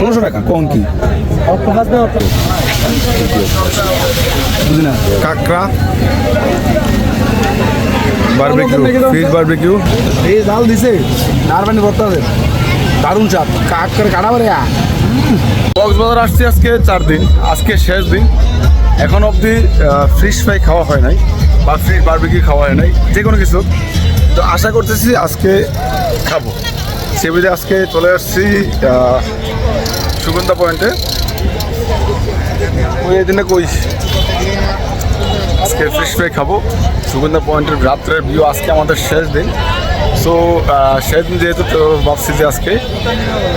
ষোলোশো টাকা। কম কি? বুঝি না? কাঁকড়া। বারবিকিউ ফিশ বারবিকিউ এই জাল দিছে নারবানি ভর্তা আছে। দারুণ চাপ কাক করে কাটা পারে কক্সবাজার আসছি আজকে চার দিন আজকে শেষ দিন। এখন অবধি ফিশ ফ্রাই খাওয়া হয় নাই বা ফিশ বারবিকিউ খাওয়া হয় নাই যে কোনো কিছু। তো আশা করতেছি আজকে খাব। সেবিধে আজকে চলে আসছি সুগন্ধা পয়েন্টে। ওই এদিনে কই? আজকে ফিশ ফ্রাই খাব। সুগন্ধা পয়েন্টের রাত্রের ভিউ আজকে আমাদের শেষ দিন। সো শেষ দিন যেহেতু তো ভাবছি যে আজকে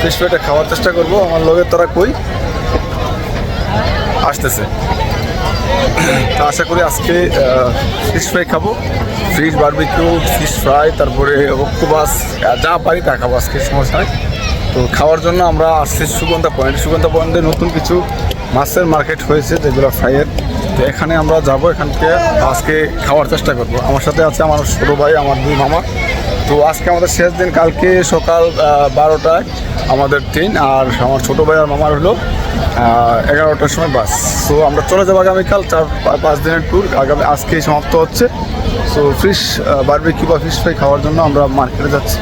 ফিশ ফ্রাইটা খাওয়ার চেষ্টা করব। আমার লোকের তারা কই? আসতেছে। তো আশা করি আজকে ফিশ ফ্রাই খাব। ফিশ বারবিকিউ ফিশ ফ্রাই তারপরে অক্টোবাস যা পারি তা খাব আজকে সমস্যা তো খাওয়ার জন্য আমরা আসছি সুগন্ধা পয়েন্ট। সুগন্ধা পয়েন্টে নতুন কিছু মাছের মার্কেট হয়েছে, যেগুলো ফ্রাইয়ের। তো এখানে আমরা যাব এখান থেকে আজকে খাওয়ার চেষ্টা করব। আমার সাথে আছে আমার ছোটো ভাই, আমার দুই মামা। তো আজকে আমাদের শেষ দিন, কালকে সকাল বারোটায় আমাদের ট্রেন আর আমার ছোটো ভাই আর মামার হলো এগারোটার সময় বাস সো আমরা চলে যাব আগামীকাল, চার, পাঁচ দিনের ট্যুর আগামী, আজকেই সমাপ্ত হচ্ছে। সো ফিশ বারবিকিউ বা ফিশ ফ্রাই খাওয়ার জন্য আমরা মার্কেটে যাচ্ছি।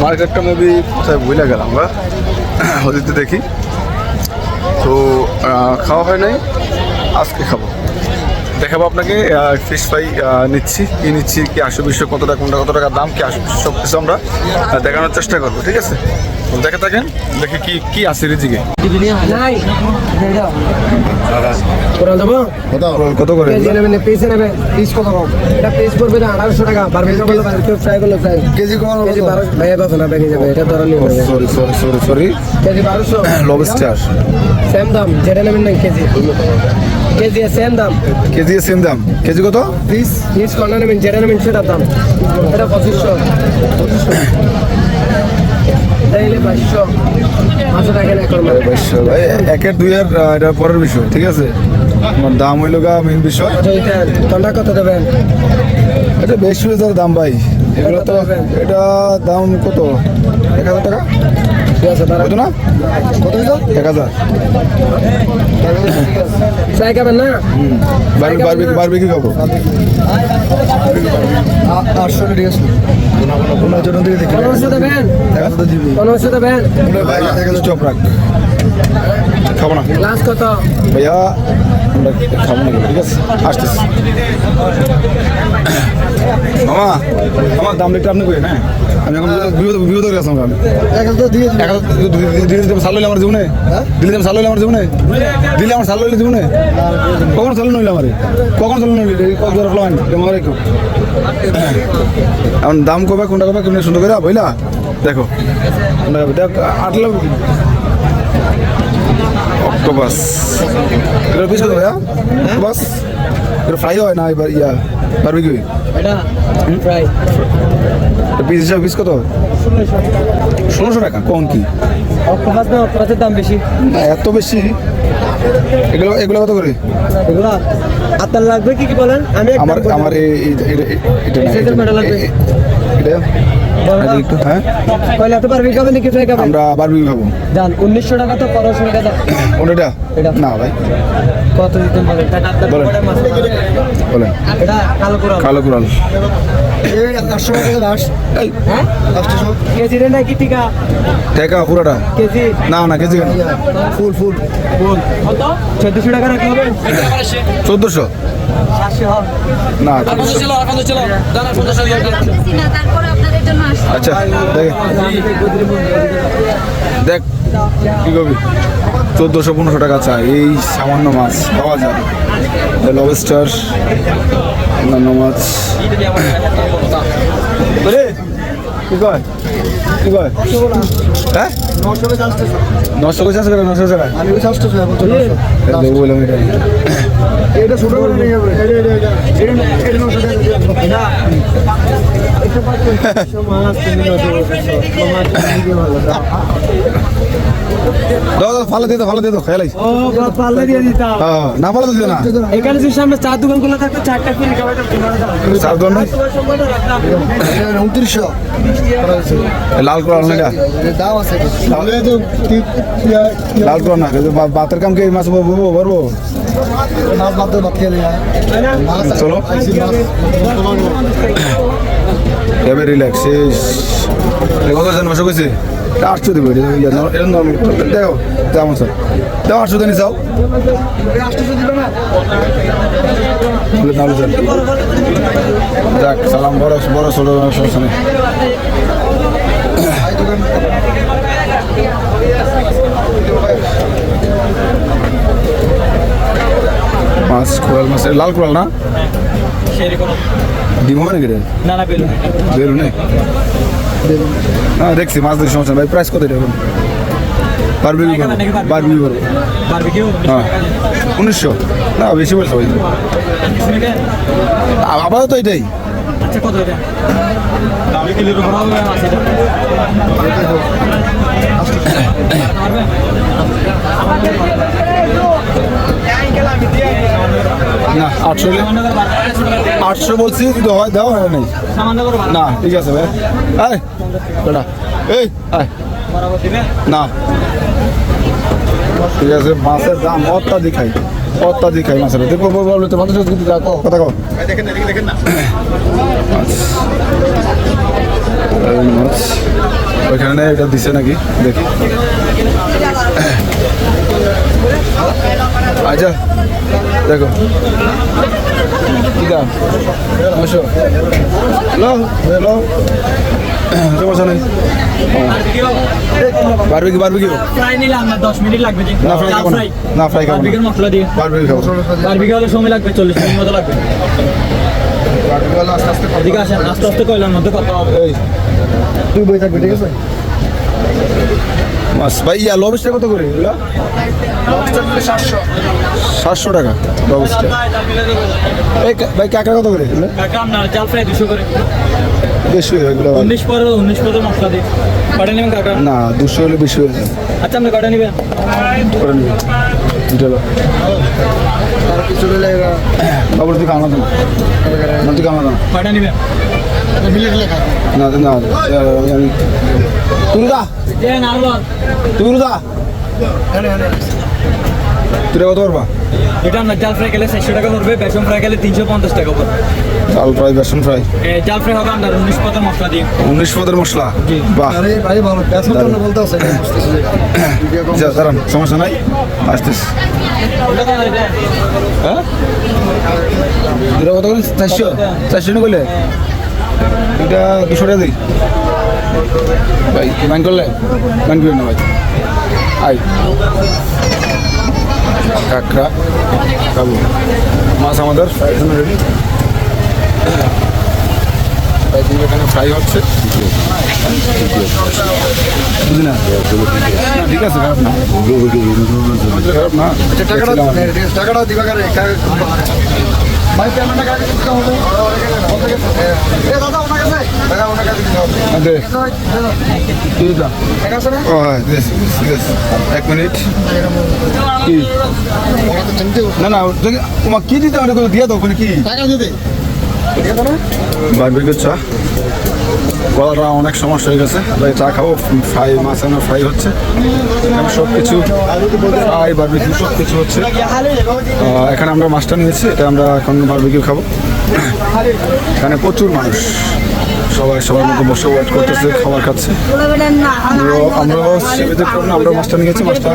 মার্কেটটা মেবি কোথায় ভুলে গেলাম বা হদিতে দেখি। তো খাওয়া হয় নাই আজকে খাব। দেখাবো আপনাকে ফিশ ফ্রাই নিচ্ছি। কি নিচ্ছি কি আসো বিষয় কত টাকা কোনটা কত টাকা দাম কি আসো সব কিছু আমরা দেখানোর চেষ্টা করব ঠিক আছে? দেখে থাকেন দেখে কি কি আছে রিজিকে। কত? করে? লবস্টার সেম দাম যেটা নেবেন না কেজি। কেজি সেম দাম। কেজি সেম দাম। কেজি কত? পিস। পিস কোনটা নেবেন যেটা নেবেন সেটার দাম। এটা পঁচিশশো। একের দুইয়ের আহ, এটা পরের বিষয় ঠিক আছে? আমার দাম হইল গা মেন বিষয়। আচ্ছা তোমরা কত দেবেন? এটা বেশি হয়ে যাবে দাম ভাই। এগুলো তো এটা দাম কত? এক হাজার টাকা? কত না? কত এক হাজার। চাই খাবেন না? বারবি কি খাব। আটশো ঠিক আছে। দেখি পনেরোশো দেবেন? পনেরোশো দেবেন? চপ রাখ। খাব না। লাস্ট কত ভাইয়া আমরা খাব না ঠিক আছে আসতেছি। মামা আমার দাম রেটটা আপনি কই না আমি এখন বিপদ বিপদ হয়ে গেছিলাম আমি এক হাজার দিয়ে দিলে সাল হইলে আমার জীবনে। দিলে সাল হইলে আমার জীবনে। দিলে আমার সাল হইলে জীবনে। কখন সাল নইলে আমার। কখন সাল নইলে। আমার একটু এখন দাম কবে কোনটা কবে কেমনি সুন্দর করে বইলা দেখো? দেখ আটলা অক্টোপাস। এটা পিস কত ভাইয়া? অক্টোপাস? এটা ফ্রাই হয় না এবার ইয়া বারবিকিউ এটা ফ্রাই পিস হিসাবে পিস কত? ষোলোশো টাকা কোন কি? অক্টোপাস না অক্টোপাসের দাম বেশি। না এত বেশি? এগুলো এগুলো কত করে? এগুলো আপনার লাগবে কি কি বলেন? আমি আমার আমার এটা এটা হ্যাঁ? আমরা বারবি খাব। জান উনিশশো টাকা তো পনেরোশো টাকা ওটা এটা? না ভাই। কত দিতে বলেন। বলেন। কালো কোরাল টাকা হ্যাঁ? পুরোটা। না না কেজি কেন? ফুল ফুল। বল চোদ্দশো টাকা হবে? চোদ্দোশো। না আপনাদের আচ্ছা দেখ। দেখ কি করবি চোদ্দোশো পনেরোশো টাকা চাই এই সামান্য মাছ পাওয়া যায়। লবস্টার অন্যান্য মাছ। হ্যাঁ? নশো করে চাষ করে নশো টাকা আমি ওই আসতেছে এখন চলে আসো এটা দেবো বললাম এটা এটা ছোটো করে নিয়ে যাবে ফালা ফালা ও দিয়ে দিতাম। হ্যাঁ না ফালা দিও না। এখানে যদি সামনে চার দোকান খোলা থাকতো চারটা ফ্রি খাবারটা চার দোকান উনত্রিশশো। লাল করা না দাম আছে। লাল না কিন্তু কাম কি এই মাছ খেয়ে চলো। এবার রিল্যাক্স কত জন বসে গেছে আটশো দেবো দেখো তেমন স্যার? দাও আটশো দিনই চাও। যাক সালাম বড় বড় ছোট সমস্যা নেই মাছ কোরাল মাছ লাল কোরাল না? ডিম হবে না না বেলুন বেরু নেই না দেখছি মাছ দেখি সমস্যা ভাই প্রাইস কত এটা এখন বারবিকিউ করব বারবিকিউ করব বারবিকিউ হ্যাঁ উনিশশো না বেশি বলছো ভাই আপাতত এটাই আচ্ছা কত এটা দামি আটশো আটশো বলছি কিন্তু হয় দেওয়া হয় নেই? না ঠিক আছে ভাই। আয় বেটা এই আয়। না। ঠিক আছে মাছের দাম অত্যাধিক খাই অত্যাধিক খাই মাছের। দেখব বলবে তো সাথে কিন্তু কথা কো দেখেন দেখেন না। মাছ ওইখানে এটা দিছে নাকি? দেখি। আচ্ছা দেখো। কি দাম? নশো হ্যালো হ্যালো সমস্যা নেই। বারবিকি বারবিকি ফ্রাই নিলাম না দশ মিনিট লাগবে না ফ্রাই খাব না। ফ্রাই খাব না। বারবিকিউর মশলা দিয়ে। বারবিকি খাব। বারবিকিউ হলে সময় লাগবে চল্লিশ মিনিট মতো লাগবে। এদিকে আসেন আস্তে আস্তে কয়লার মধ্যে কথা হবে। তুই বই থাকবি ঠিক আছে? মাছ ভাই ইয়া লবস্টার কত করে? এগুলা? সাতশো টাকা লবস্টার ভাই কাঁকড়া কত করে বেশি এগুলো উনিশ পরে উনিশ পরে মশলা দিয়ে। কটা নেবেন কাকা না দুশো হলে বেশি হয়ে যায় আচ্ছা আপনি কটা নেবেন? দুটো। বাবু তুই কামড়া না তুই কামড়া দাও কটা নেবেন? না না আমি তুই দা এ তুই কত পারবা এটা আপনার জাল ফ্রাই গেলে চারশো টাকা পড়বে বেসন ফ্রাই গেলে তিনশো পঞ্চাশ টাকা পড়বে। চাল ফ্রাই বেসন ফ্রাই? জাল ফ্রাই হবে আপনার উনিশ পদের মশলা দিয়ে। উনিশ পদের মশলা? বাহ। দাঁড়ান সমস্যা নাই? আসতেছি। হ্যাঁ? কত করে? চারশো? চারশো না করলে এটা দুশো টাকা দিই ভাই ব্যান করলে? ব্যান করবেন না ভাই। আই কাঁকড়া। খাব মাছ আমাদের। রেডি ফ্রাই হচ্ছে। না ঠিক আছে খারাপ না। খারাপ না। টাকাটা টাকাটা দিবা হ্যাঁ দিস এক মিনিট। কি? না না তোমার কি দিতে হবে? দিয়ে দাও কি? টাকা দিতে বারবিকিউ চা। গলাটা অনেক সমস্যা হয়ে গেছে। ভাই চা খাব। ফ্রাই মাছ আনা ফ্রাই হচ্ছে। এখানে ফ্রাই বারবিকিউ সব হচ্ছে। এখানে আমরা মাছটা নিয়েছি। এটা আমরা এখন বারবিকিউ খাব। এখানে প্রচুর মানুষ। সবাই, সবার মতো বসে ওয়েট করতেছে, খাবার খাচ্ছে। আমরাও সেভিতে আমরা মাছটা নিয়েছি। মাছটা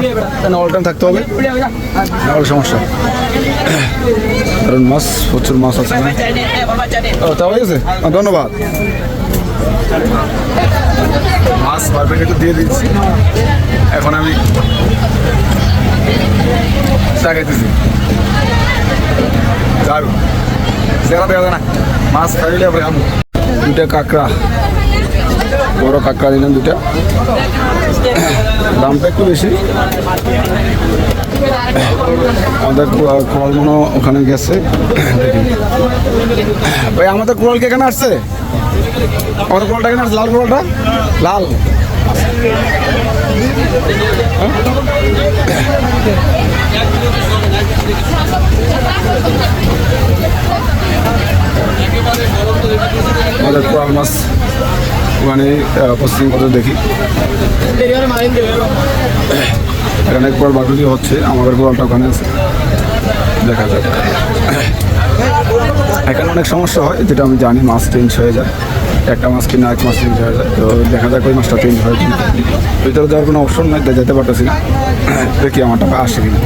অল টাইম থাকতে হবে। সমস্যা। কারণ মাছ, প্রচুর মাছ আছে না? তা হয়ে গেছে? ধন্যবাদ। মাছ দিয়ে দিচ্ছি। এখন আমি চা খাইতেছি। দারুণ। সেরা দেখা যায় না, মাছ খাইলে আবার দুটা কাঁকড়া, বড় কাঁকড়া নিলাম দুটা দামটা একটু বেশি। আমাদের কোরাল মনে ওখানে গেছে। ভাই, আমাদের কোরাল কে এখানে আসছে? আমাদের কোয়ালটা কেন লাল কোয়ালটা লাল। আমাদের কোয়াল মাছ ওখানে পশ্চিম কথা দেখি। এখানে একবার বাটুলি হচ্ছে, আমাদের গোয়ালটা ওখানে আছে। দেখা যাক। এখানে অনেক সমস্যা হয়, যেটা আমি জানি মাছ চেঞ্জ হয়ে যায়। একটা মাছ কিনা, এক মাছ চেঞ্জ হয়ে যায়। তো দেখা যাক ওই মাছটা চেঞ্জ হয় কিনা। ভিতরে যাওয়ার কোনো অপশন নাই যেতে পারতেছি দেখি আমার টাকা আসে কিনা।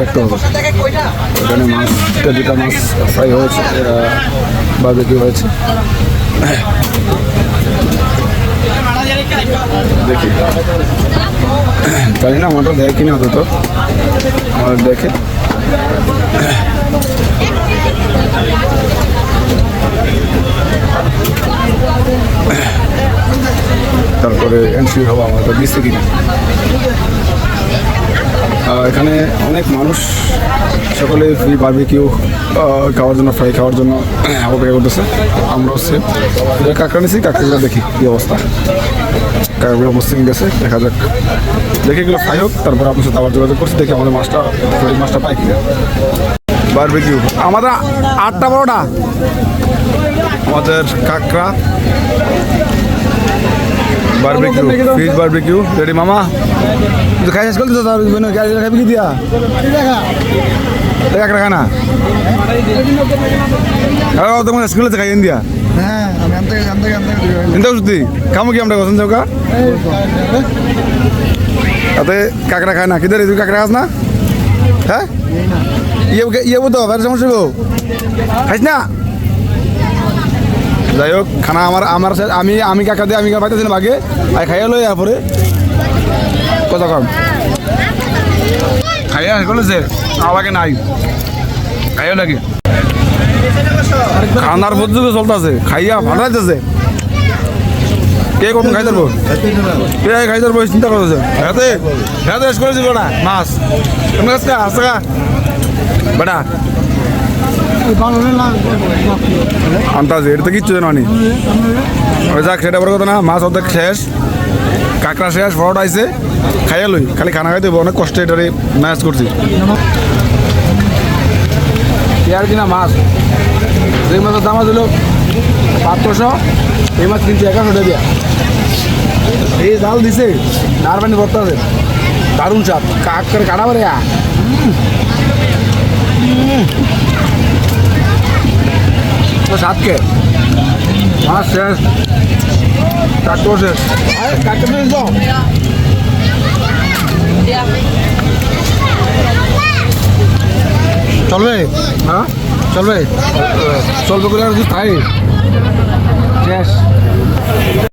দেখতে হবে ওখানে মাছ দুটা মাছ ফ্রাই হয়েছে বারবেকি হয়েছে। দেখি। জানি না আমারটা দেয় কিনা অত তো আমার দেখে। তারপরে এন্ট্রি হব আমাদের দিচ্ছে কিনা? এখানে অনেক মানুষ সকলে ফ্রি বার্বিকিউ খাওয়ার জন্য ফ্রাই খাওয়ার জন্য অপেক্ষা করতেছে। আমরা হচ্ছে কাঁকড়া নিছি কাঁকড়াগুলো দেখি কী অবস্থা। কাঁকড়াগুলো পশ্চিম গেছে দেখা যাক। দেখে এগুলো ফ্রাই হোক তারপর আপনার সাথে আবার যোগাযোগ করছি দেখি আমাদের মাছটা মাছটা পাই কিনা। বারবিকিউ আমাদের আটটা বড়টা আমাদের কাঁকড়া বারবিকিউ ফিশ বারবিকিউ রেডি মামা তুই খাই শেষ করতে তো তার খাবি কি দিয়া? এক রাখা না। তোমার স্কুলে খাই দিয়া চিন্তা করছি কামো কি আমরা কথা চৌকা তাতে কাকড়া খায় না। কিদের তুই কাকড়া খাস না? হ্যাঁ? ইয়ে ইয়ে তো বাইরে সমস্যা গো। খাইস না? যাই হোক, খানা আমার আমার আমি আমি কাকা দিয়ে আমি পাইতেছি না ভাগে আর খাইয়া লই এরপরে কথা কম। খাইয়া করেছে আমাকে নাই। খাইয়া নাকি খানার পদ্ধতি চলতেছে। খাইয়া ফাটাইতেছে কে কখন খাই ধরবো? কে খাই ধরবো চিন্তা করতেছে। হাতে হাতে এস করেছি বেটা মাছ। তোমার কাছে আসছে বেটা। আন্তাজ এটা তো কিচ্ছু জানি ওই যাক সেটা বড় কথা না, মাছ অর্ধেক শেষ, কাঁকড়া শেষ ফরট আইছে, খাইয়া লই। খালি খানা খাইতে অনেক কষ্টে এটারে ম্যানেজ করছি। আর কিনা মাছ? যে মাছের দাম ছিল পাঁচশো এই মাছ কিনছি এগারোশো টাকা। এই জাল দিছে নার পানি ভর্তা আছে। দারুণ চাপ কাক করে কাটা পারে সাতকে মাছ শেষ কাকড় শেষ কাকড় শেষ দাও চলবে হ্যাঁ চলবে চলবে করে আর কিছু খাই শেষ